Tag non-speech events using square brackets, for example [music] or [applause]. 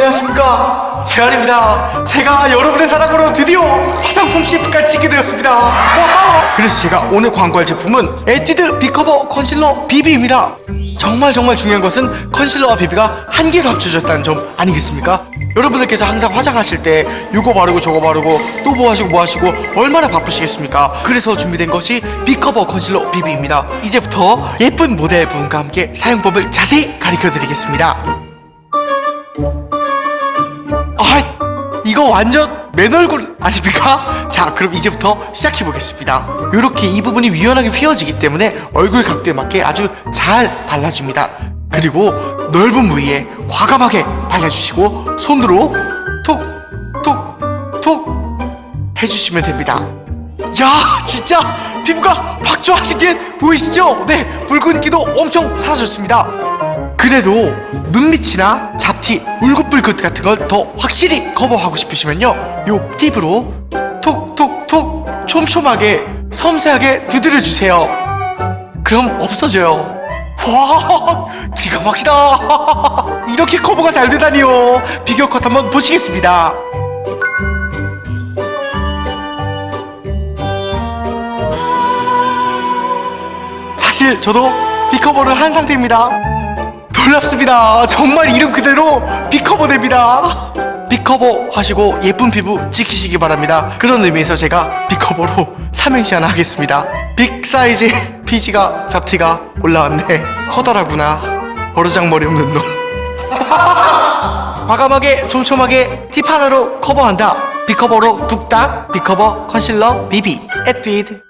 안녕하십니까 재환입니다 제가 여러분의 사랑으로 드디어 화장품 CF까지 찍게 되었습니다 와우. 그래서 제가 오늘 광고할 제품은 에뛰드 비커버 컨실러 비비입니다 정말 정말 중요한 것은 컨실러와 비비가 한 개로 합쳐졌다는 점 아니겠습니까? 여러분들께서 항상 화장하실 때 이거 바르고 저거 바르고 또 뭐 하시고 뭐 하시고 얼마나 바쁘시겠습니까? 그래서 준비된 것이 비커버 컨실러 비비입니다 이제부터 예쁜 모델 분과 함께 사용법을 자세히 가르쳐 드리겠습니다 완전 맨 얼굴 아닙니까? [laughs] 자, 그럼 이제부터 시작해 보겠습니다. 이렇게 이 부분이 유연하게 휘어지기 때문에 얼굴 각도에 맞게 아주 잘 발라집니다. 그리고 넓은 부위에 과감하게 발라주시고 손으로 톡, 톡, 톡 해주시면 됩니다. 야, [laughs] 진짜 피부가 확 좋아진 게 보이시죠? 네, 붉은기도 엄청 사라졌습니다. 그래도 눈밑이나 잡티, 울긋불긋 같은 걸 더 확실히 커버하고 싶으시면요. 요 팁으로 톡톡톡 촘촘하게 섬세하게 두드려 주세요. 그럼 없어져요. 와 기가 막히다. [laughs] 이렇게 커버가 잘 되다니요. 비교 컷 한번 보시겠습니다. 사실 저도 비커버를 한 상태입니다 놀랍습니다. 정말 이름 그대로 비커버 됩니다. 비커버 하시고 예쁜 피부 지키시기 바랍니다. 그런 의미에서 제가 비커버로 삼행시 하나 하겠습니다. 빅 사이즈 피지가 잡티가 올라왔네. 커다라구나. 버르장 머리 없는 놈. [laughs] 과감하게 촘촘하게 팁 하나로 커버한다. 비커버로 뚝딱 비커버 컨실러 비비 에뛰드